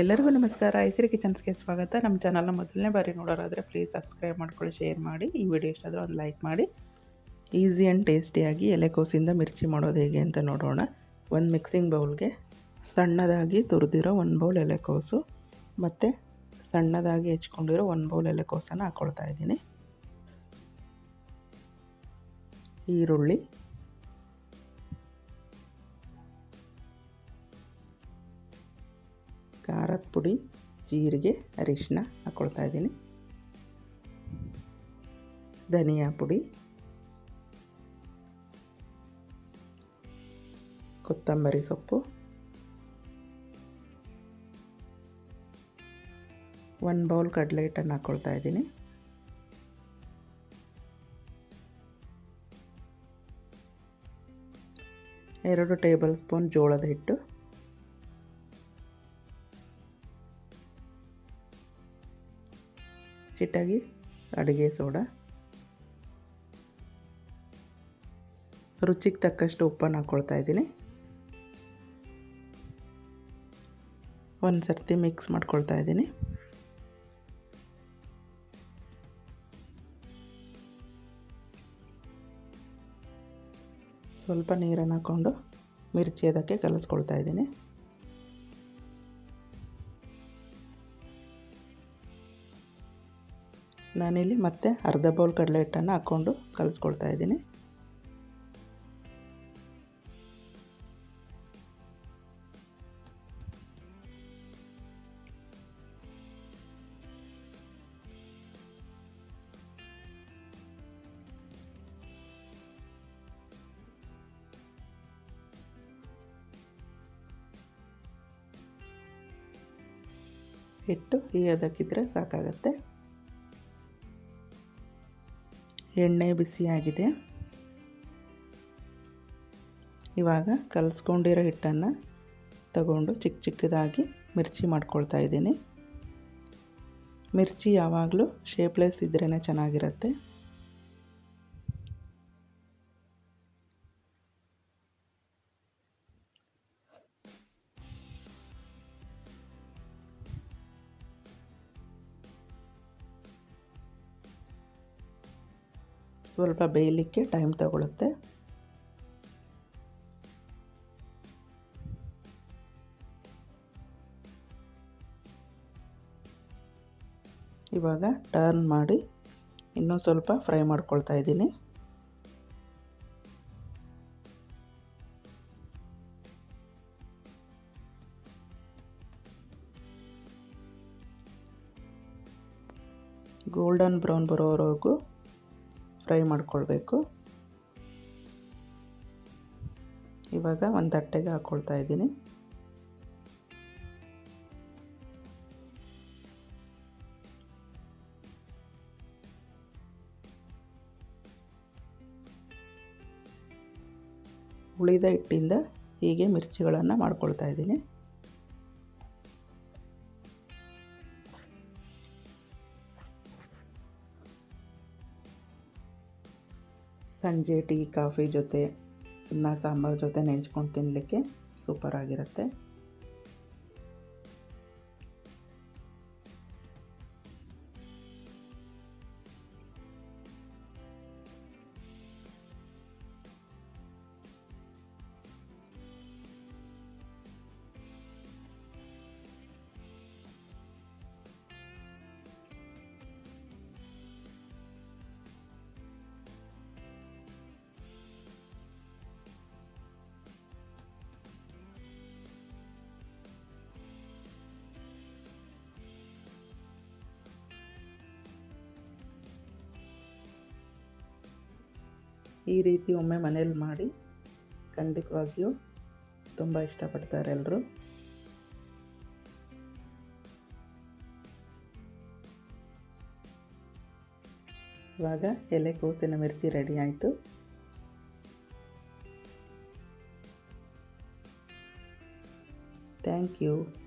ಎಲ್ಲರಿಗೂ ನಮಸ್ಕಾರ. ಐಸಿರಿ ಕಿಚನ್ಸ್ಗೆ ಸ್ವಾಗತ. ನಮ್ಮ ಚಾನಲ್ನ ಮೊದಲನೇ ಬಾರಿ ನೋಡೋರಾದರೆ ಪ್ಲೀಸ್ ಸಬ್ಸ್ಕ್ರೈಬ್ ಮಾಡ್ಕೊಳ್ಳಿ ಶೇರ್ ಮಾಡಿ. ಈ ವಿಡಿಯೋ ಇಷ್ಟ ಆದರೆ ಒಂದು ಲೈಕ್ ಮಾಡಿ. ಈಸಿ ಆ್ಯಂಡ್ ಟೇಸ್ಟಿಯಾಗಿ ಎಲೆಕೋಸಿಂದ ಮಿರ್ಚಿ ಮಾಡೋದು ಹೇಗೆ ಅಂತ ನೋಡೋಣ. ಒಂದು ಮಿಕ್ಸಿಂಗ್ ಬೌಲ್ಗೆ ಸಣ್ಣದಾಗಿ ತುರಿದಿರೋ ಒಂದು ಬೌಲ್ ಎಲೆಕೋಸು ಮತ್ತು ಸಣ್ಣದಾಗಿ ಹೆಚ್ಕೊಂಡಿರೋ ಒಂದು ಬೌಲ್ ಎಲೆಕೋಸನ್ನು ಹಾಕ್ಕೊಳ್ತಾ ಇದ್ದೀನಿ. ಈರುಳ್ಳಿ ಖಾರದ ಪುಡಿ, ಜೀರಿಗೆ ಅರಿಶಿನ ಹಾಕ್ಕೊಳ್ತಾ ಇದ್ದೀನಿ. ಧನಿಯಾ ಪುಡಿ, ಕೊತ್ತಂಬರಿ ಸೊಪ್ಪು ಒಂದು ಬೌಲ್ ಕಡಲೆ ಹಿಟ್ಟನ್ನು ಹಾಕ್ಕೊಳ್ತಾ ಇದ್ದೀನಿ. ಎರಡು ಟೇಬಲ್ ಸ್ಪೂನ್ ಜೋಳದ ಹಿಟ್ಟು ಚಿಟಾಗಿ ಅಡುಗೆ ಸೋಡಾ. ರುಚಿಗೆ ತಕ್ಕಷ್ಟು ಉಪ್ಪನ್ನು ಹಾಕ್ಕೊಳ್ತಾ ಇದ್ದೀನಿ. ಒಂದು ಸರ್ತಿ ಮಿಕ್ಸ್ ಮಾಡ್ಕೊಳ್ತಾ ಇದ್ದೀನಿ. ಸ್ವಲ್ಪ ನೀರನ್ನು ಹಾಕ್ಕೊಂಡು ಮಿರ್ಚಿ ಅದಕ್ಕೆ ಕಲಿಸ್ಕೊಳ್ತಾ ಇದ್ದೀನಿ. ನಾನಿಲ್ಲಿ ಮತ್ತೆ ಅರ್ಧ ಬೌಲ್ ಕಡಲೆ ಹಿಟ್ಟನ್ನು ಹಾಕ್ಕೊಂಡು ಕಲಿಸ್ಕೊಳ್ತಾ ಇದ್ದೀನಿ. ಹಿಟ್ಟು ಈ ಅದಕ್ಕಿದ್ರೆ ಸಾಕಾಗತ್ತೆ. ಎಣ್ಣೆ ಬಿಸಿಯಾಗಿದೆ. ಇವಾಗ ಕಲಸ್ಕೊಂಡಿರೋ ಹಿಟ್ಟನ್ನು ತಗೊಂಡು ಚಿಕ್ಕ ಚಿಕ್ಕದಾಗಿ ಮಿರ್ಚಿ ಮಾಡ್ಕೊಳ್ತಾ ಇದ್ದೀನಿ. ಮಿರ್ಚಿ ಯಾವಾಗಲೂ ಶೇಪ್ಲೆಸ್ ಇದ್ರೇ ಚೆನ್ನಾಗಿರುತ್ತೆ. ಸ್ವಲ್ಪ ಬೇಯಲಿಕ್ಕೆ ಟೈಮ್ ತಗೊಳ್ಳುತ್ತೆ ಇವಾಗ ಟರ್ನ್ ಮಾಡಿ ಇನ್ನೂ ಸ್ವಲ್ಪ ಫ್ರೈ ಮಾಡ್ಕೊಳ್ತಾ ಇದ್ದೀನಿ. ಗೋಲ್ಡನ್ ಬ್ರೌನ್ ಬರೋವರೆಗೂ ಫ್ರೈ ಮಾಡಿಕೊಳ್ಬೇಕು. ಇವಾಗ ಒಂದು ತಟ್ಟೆಗೆ ಹಾಕ್ಕೊಳ್ತಾ ಇದ್ದೀನಿ. ಉಳಿದ ಹಿಟ್ಟಿಂದ ಹೀಗೆ ಮಿರ್ಚಿಗಳನ್ನು ಮಾಡ್ಕೊಳ್ತಾ ಇದ್ದೀನಿ. ಸಂಜೆ ಟೀ ಕಾಫಿ ಜೊತೆ ಅನ್ನ ಸಾಂಬಾರು ಜೊತೆ ನೆಂಚ್ಕೊಂಡು ತಿನ್ನಲಿಕ್ಕೆ ಸೂಪರ್ ಈ ರೀತಿ ಒಮ್ಮೆ ಮನೇಲಿ ಮಾಡಿ ಖಂಡಿತವಾಗಿಯೂ ತುಂಬ ಇಷ್ಟಪಡ್ತಾರೆ ಎಲ್ಲರೂ. ಇವಾಗ ಎಲೆಕೋಸಿನ ಮಿರ್ಚಿ ರೆಡಿ ಆಯಿತು. Thank you.